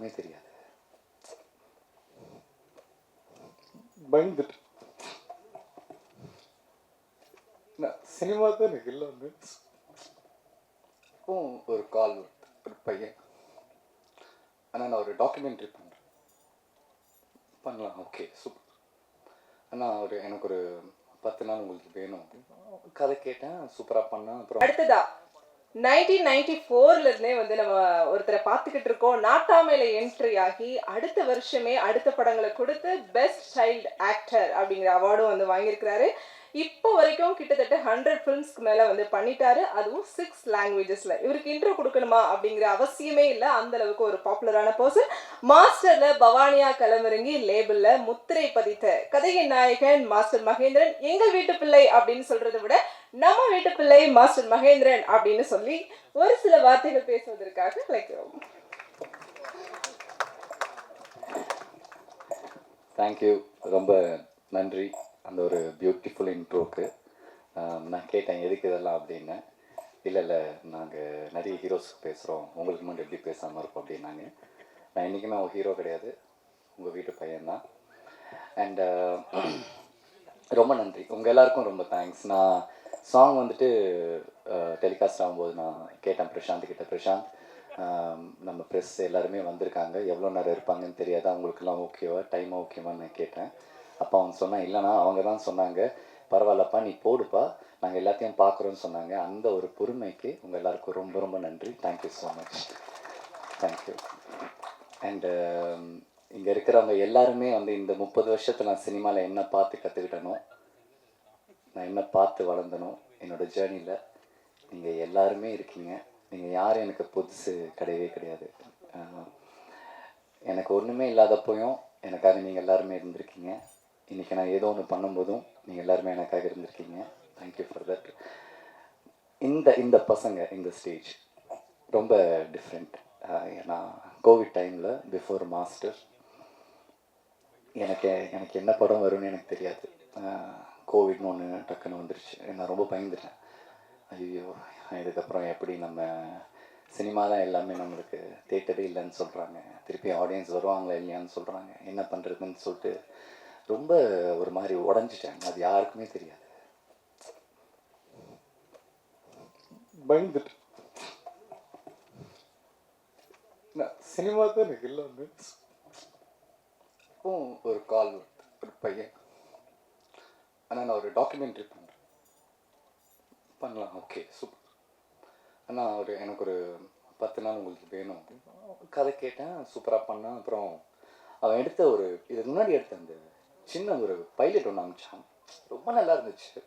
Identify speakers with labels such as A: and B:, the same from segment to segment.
A: யாருக்குமே தெரியாது. பயந்துட்டு நான் சினிமா தான் எனக்கு எல்லாமே. ஒரு கால் வருது ஒரு பையன். ஆனால் நான் ஒரு டாக்குமெண்ட்ரி பண்ணுறேன் பண்ணலாம் ஓகே சூப்பர் ஆனால் ஒரு எனக்கு ஒரு பத்து நாள் உங்களுக்கு வேணும் அப்படின்னு. கதை கேட்டேன் சூப்பராக பண்ணேன் அப்புறம்
B: அடுத்ததா? நைன்டீன் நைன்டி ஃபோர்ல இருந்தே வந்து நம்ம ஒருத்தரை பார்த்துக்கிட்டு இருக்கோம். நாட்டாமையில என்ட்ரி ஆகி அடுத்த வருஷமே அடுத்த படங்களை கொடுத்து பெஸ்ட் சைல்டு ஆக்டர் அப்படிங்கிற அவார்டும் வந்து வாங்கியிருக்கிறாரு. இப்போ வரைக்கும் கிட்டத்தட்ட ஹண்ட்ரட் ஃபிலிம்ஸ்க்கு மேலே வந்து பண்ணிட்டாரு. அதுவும் சிக்ஸ் லாங்குவேஜஸ்ல இவருக்கு இன்ட்ரோ கொடுக்கணுமா அப்படிங்கிற அவசியமே இல்லை. அந்த அளவுக்கு ஒரு பாப்புலரான பர்சன் மாஸ்டர்ல பவானியா களமிறங்கி லேபிள்ல முத்திரை பதித்த கதையின் நாயகன் மாஸ்டர் மகேந்திரன் எங்கள் வீட்டு பிள்ளை அப்படின்னு சொல்றதை விட நம்ம வீட்டு பிள்ளை மாஸ்டர் மகேந்திரன் அப்படின்னு சொல்லி ஒரு சில வார்த்தைகள் பேசுவதற்காக அழைக்கிறோம்.
A: தேங்க்யூ ரொம்ப நன்றி. அந்த ஒரு பியூட்டிஃபுல் இன்ட்ரோக்கு நான் கேட்டேன் எதுக்கு இதெல்லாம் அப்படின்னு. இல்லை இல்லை நாங்கள் நிறைய ஹீரோஸ் பேசுகிறோம் உங்களுக்கு மட்டும் எப்படி பேசாமல் இருப்போம் அப்படின்னாங்க நான். இன்றைக்குமே ஒரு ஹீரோ கிடையாது. உங்கள் வீட்டு பையன்தான் அண்டு ரொம்ப நன்றி. உங்கள் எல்லாருக்கும் ரொம்ப தேங்க்ஸ் நான் சாங் வந்துட்டு டெலிகாஸ்ட் ஆகும்போது நான் கேட்டேன் பிரசாந்த் கிட்ட. பிரசாந்த் நம்ம ப்ரெஸ் எல்லாருமே வந்திருக்காங்க. எவ்வளோ நேரம் இருப்பாங்கன்னு தெரியாது? அவங்களுக்குலாம் ஓகேவா டைம் ஓகேவான்னு நான் கேட்டேன். அப்போ அவங்க சொன்னான் இல்லைனா அவங்க தான் சொன்னாங்க. பரவாயில்லப்பா நீ போடுப்பா. நாங்கள் எல்லாத்தையும் பார்க்குறோன்னு சொன்னாங்க. அந்த ஒரு பொறுமைக்கு உங்கள் எல்லாருக்கும் ரொம்ப ரொம்ப நன்றி. Thank you so much thank you and இங்கே இருக்கிறவங்க எல்லாருமே வந்து இந்த முப்பது வருஷத்தில் நான் சினிமாவில் என்ன பார்த்து கற்றுக்கிட்டனோ நான் என்ன பார்த்து வளர்ந்தனோ என்னோட ஜேர்னியில் நீங்கள் எல்லாருமே இருக்கீங்க. நீங்கள் யாரும் எனக்கு புதுசு கிடையவே கிடையாது. எனக்கு ஒன்றுமே இல்லாதப்போயும் எனக்காக நீங்கள் எல்லாருமே இருந்திருக்கீங்க. இன்றைக்கி நான் ஏதோ ஒன்று பண்ணும்போதும் நீங்கள் எல்லாருமே எனக்காக இருந்திருக்கீங்க. தேங்க்யூ ஃபார் தட் இந்த இந்த பசங்க இந்த ஸ்டேஜ் ரொம்ப டிஃப்ரெண்ட் ஏன்னா கோவிட் டைமில் பிஃபோர் மாஸ்டர் எனக்கு எனக்கு என்ன படம் வரும்னு எனக்கு தெரியாது. கோவிட்னு ஒன்று டக்குன்னு வந்துருச்சு. நான் ரொம்ப பயந்துட்டேன். ஐயோ இதுக்கப்புறம் எப்படி நம்ம சினிமா தான் எல்லாமே நம்மளுக்கு தேட்டரே இல்லைன்னு சொல்கிறாங்க திருப்பி ஆடியன்ஸ் வருவாங்களா இல்லையான்னு சொல்கிறாங்க என்ன பண்ணுறதுன்னு சொல்லிட்டு ரொம்ப ஒரு மாதிரி உடஞ்சிட்டேன் அது யாருக்குமே தெரியாது. பயந்துட்டு சினிமா தான் எனக்கு எல்லாமே ஒரு கால் ஒரு பையன். ஆனால் நான் ஒரு டாக்குமெண்ட்ரி பண்ணுறேன் பண்ணலாம் ஓகே சூப்பர் ஆனால் ஒரு எனக்கு ஒரு பத்து நாள் உங்களுக்கு வேணும் கதை கேட்டேன் சூப்பராக பண்ணேன். அப்புறம் அவன் எடுத்த ஒரு இதுக்கு முன்னாடி எடுத்த அந்த சின்ன ஒரு பைலட் ஒன்று அமிச்சான் ரொம்ப நல்லா இருந்துச்சு.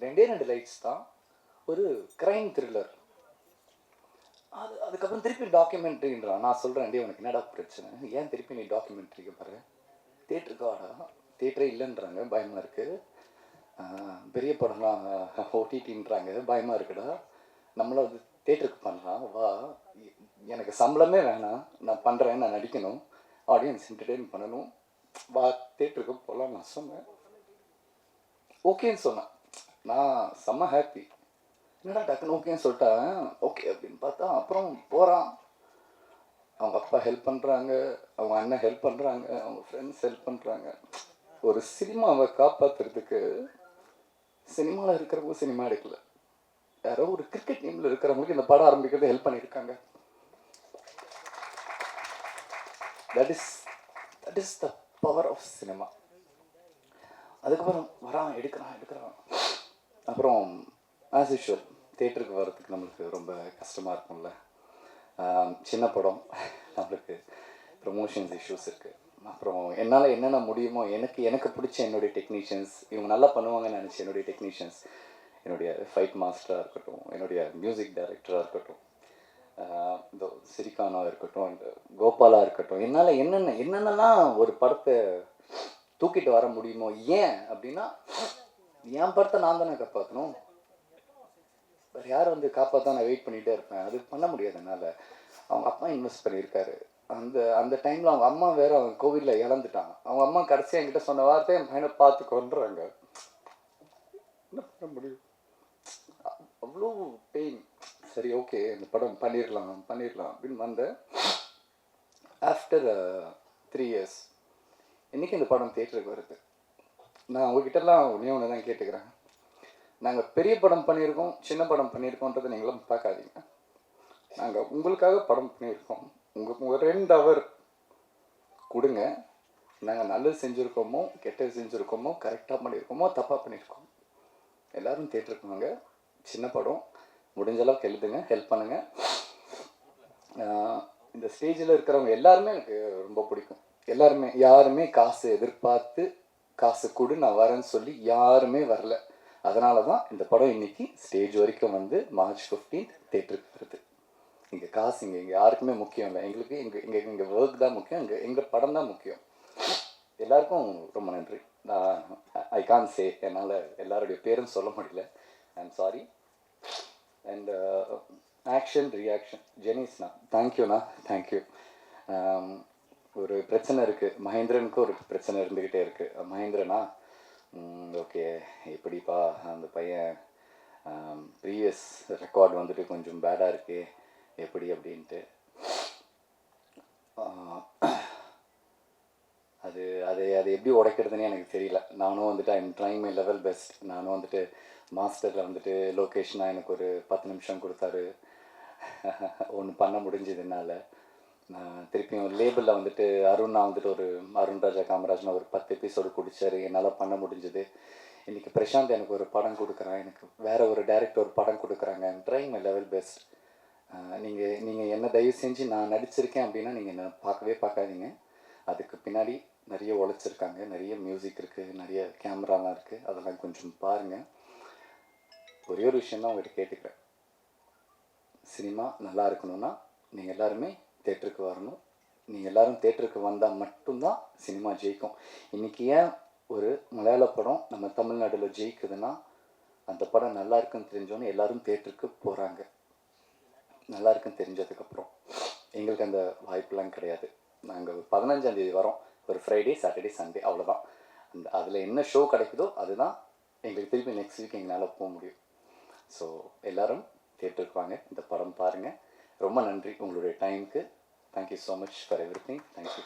A: ரெண்டே ரெண்டு லைட்ஸ் தான். ஒரு கிரைம் த்ரில்லர் அது அதுக்கப்புறம் திருப்பி டாக்குமெண்ட்ரின்றான் நான் சொல்கிறேன் டே உனக்கு என்னடா பிரச்சனை? ஏன் திருப்பி நீ டாக்குமெண்ட்ரிக்கு பாரு தேட்டருக்கு வாடா தேட்டரே இல்லைன்றாங்க. பயமாக இருக்குது பெரிய படம்லாம் ஓடிடின்றாங்க பயமாக இருக்குடா. நம்மள வந்து தேட்டருக்கு பண்ணலாம். வா. எனக்கு சம்பளமே வேணாம். நான் பண்ணுறேன் நான் நடிக்கணும். ஆடியன்ஸ் என்டர்டெயின் பண்ணணும். வா தேட்டருக்கு போகலாம். நான் சொன்னேன். ஓகேன்னு சொன்னான். நான் செம்ம ஹாப்பி என்னடா டக்குன்னு ஓகேன்னு சொல்லிட்டேன். ஓகே அப்படின்னு பார்த்தா அப்புறம் போகிறான் அவங்க அப்பா ஹெல்ப் பண்ணுறாங்க அவங்க அண்ணன் ஹெல்ப் பண்ணுறாங்க அவங்க ஃப்ரெண்ட்ஸ் ஹெல்ப் பண்ணுறாங்க ஒரு சினிமாவை காப்பாற்றுறதுக்கு சினிமாவில் இருக்கிறவங்க சினிமா எடுக்கல. யாரோ ஒரு கிரிக்கெட் டீமில் இருக்கிறவங்களுக்கு இந்த படம் ஆரம்பிக்கிறது ஹெல்ப் பண்ணியிருக்காங்க. That is that is the power of cinema அதுக்கப்புறம் வரான் எடுக்கிறான் எடுக்கிறான். அப்புறம் ஆஸ் யூஷுவல் தேட்டருக்கு வர்றதுக்கு நம்மளுக்கு ரொம்ப கஷ்டமாக இருக்கும்ல. சின்ன படம். நம்மளுக்கு ப்ரொமோஷன்ஸ் இஷ்யூஸ் இருக்குது அப்புறம் என்னால் என்னென்ன முடியுமோ எனக்கு எனக்கு பிடிச்ச என்னுடைய டெக்னீஷியன்ஸ் இவங்க நல்லா பண்ணுவாங்கன்னு நினச்சி என்னுடைய டெக்னீஷியன்ஸ் என்னுடைய ஃபைட் மாஸ்டராக இருக்கட்டும் என்னுடைய மியூசிக் டைரக்டராக இருக்கட்டும் இந்த சிரிகானா இருக்கட்டும் இந்த கோபாலா இருக்கட்டும் என்னால் என்னென்ன என்னென்னலாம் ஒரு படத்தை தூக்கிட்டு வர முடியுமோ ஏன் அப்படின்னா என் படத்தை நான் தானே காப்பாற்றணும் வேறு யார் வந்து காப்பாற்ற நான் வெயிட் பண்ணிகிட்டே இருப்பேன். அது பண்ண முடியாது என்னால். அவங்க அப்பா இன்வெஸ்ட் பண்ணியிருக்காரு. அந்த அந்த டைமில் அவங்க அம்மா வேற அவங்க கோவிலில் இழந்துட்டான் அவங்க அம்மா கடைசியாக என்கிட்ட சொன்ன வார்த்தை என் பையனை பார்த்து கொண்டுறாங்க என்ன பண்ண முடியும்? அவ்வளோ பெயின் சரி ஓகே இந்த படம் பண்ணிடலாம் பண்ணிடலாம் அப்படின்னு வந்தேன் ஆஃப்டர் த்ரீ இயர்ஸ் இன்றைக்கி இந்த படம் தேட்டருக்கு வருது. நான் உங்ககிட்டலாம் ஒன்றே ஒன்று தான் கேட்டுக்கிறேன். நாங்கள் பெரிய படம் பண்ணியிருக்கோம் சின்ன படம் பண்ணியிருக்கோன்றதை நீங்களும் பார்க்காதீங்க. நாங்கள் உங்களுக்காக படம் பண்ணியிருக்கோம். உங்கள் உங்கள் ரெண்டு ஹவர் கொடுங்க. நாங்கள் நல்லது செஞ்சுருக்கோமோ கெட்டது செஞ்சுருக்கோமோ கரெக்டாக பண்ணியிருக்கோமோ தப்பாக பண்ணியிருக்கோம். எல்லாரும் தேட்டருக்கு வாங்க. சின்ன படம். முடிஞ்ச அளவுக்கு எழுதுங்க ஹெல்ப் பண்ணுங்கள் இந்த ஸ்டேஜில் இருக்கிறவங்க எல்லாருமே எனக்கு ரொம்ப பிடிக்கும். எல்லாருமே யாருமே காசு எதிர்பார்த்து காசு கொடு நான் வரேன்னு சொல்லி யாருமே வரல. அதனால தான் இந்த படம் இன்னைக்கு ஸ்டேஜ் வரைக்கும் வந்து மார்ச் 15th தேட்டருக்கு வருது. இங்கே காசு இங்கே இங்கே யாருக்குமே முக்கியம் இல்லை. எங்களுக்கு இங்கே இங்கே இங்கே ஒர்க் தான் முக்கியம் இங்கே எங்கள் படம் தான் முக்கியம். எல்லாருக்கும் ரொம்ப நன்றி. நான் ஐ கான் சே என்னால் எல்லாருடைய பேரும் சொல்ல முடியல. I am sorry and action reaction ஜெனிஸ்ண்ணா தேங்க்யூண்ணா தேங்க்யூ ஒரு பிரச்சனை இருக்குது மகேந்திரனுக்கு ஒரு பிரச்சனை இருந்துக்கிட்டே இருக்குது மகேந்திரனா? ஓகே. எப்படிப்பா அந்த பையன் ப்ரீவியஸ் ரெக்கார்ட் வந்துட்டு கொஞ்சம் பேடாக இருக்கு எப்படி அப்படின்ட்டு. அது அது அது எப்படி உடைக்கிறதுனே எனக்கு தெரியல. நானும் வந்துட்டு I'm trying my level best நானும் வந்துட்டு மாஸ்டரில் வந்துட்டு லொக்கேஷனாக எனக்கு ஒரு பத்து நிமிஷம் கொடுத்தாரு. ஒன்று பண்ண முடிஞ்சது என்னால். திருப்பியும் லேபிளில் வந்துட்டு அருணா வந்துட்டு ஒரு அருண் ராஜா காமராஜ்னு ஒரு பத்து எபிசோடு குடித்தார் என்னால் பண்ண முடிஞ்சது. இன்றைக்கி பிரசாந்த் எனக்கு ஒரு படம் கொடுக்குறான். எனக்கு வேறு ஒரு டேரக்டர் ஒரு படம் கொடுக்குறாங்க. ட்ரைங் மை லெவல் பெஸ்ட் நீங்கள் நீங்கள் என்ன தயவு செஞ்சு நான் நடிச்சிருக்கேன் அப்படின்னா நீங்கள் என்ன பார்க்கவே பார்க்காதீங்க. அதுக்கு பின்னாடி நிறைய உழைச்சிருக்காங்க. நிறைய மியூசிக் இருக்குது நிறைய கேமராலாம் இருக்குது அதெல்லாம் கொஞ்சம் பாருங்கள் ஒரே ஒரு விஷயம் தான் உங்கள்கிட்ட கேட்டுக்கிறேன். சினிமா நல்லா இருக்கணும்னா நீங்கள் எல்லாருமே தேட்டருக்கு வரணும். நீங்கள் எல்லாரும் தேட்டருக்கு வந்தால் மட்டும்தான் சினிமா ஜெயிக்கும். இன்றைக்கி ஏன் ஒரு மலையாள படம் நம்ம தமிழ்நாட்டில் ஜெயிக்குதுன்னா அந்த படம் நல்லா இருக்குன்னு தெரிஞ்சோன்னு எல்லாரும் தேட்டருக்கு போகிறாங்க நல்லா இருக்குன்னு தெரிஞ்சதுக்கப்புறம். எங்களுக்கு அந்த வாய்ப்புலாம் கிடையாது. நாங்கள் பதினஞ்சாந்தேதி வரோம். ஒரு ஃப்ரைடே சாட்டர்டே சண்டே அவ்வளோதான் அந்த அதில் என்ன ஷோ கிடைக்குதோ அதுதான் எங்களுக்கு திருப்பி நெக்ஸ்ட் வீக் எங்களால் போக முடியும். ஸோ எல்லாரும் தேட்டருக்கு வாங்க. இந்த படம் பாருங்கள் ரொம்ப நன்றி உங்களுடைய டைமுக்கு thank you so much for everything thank you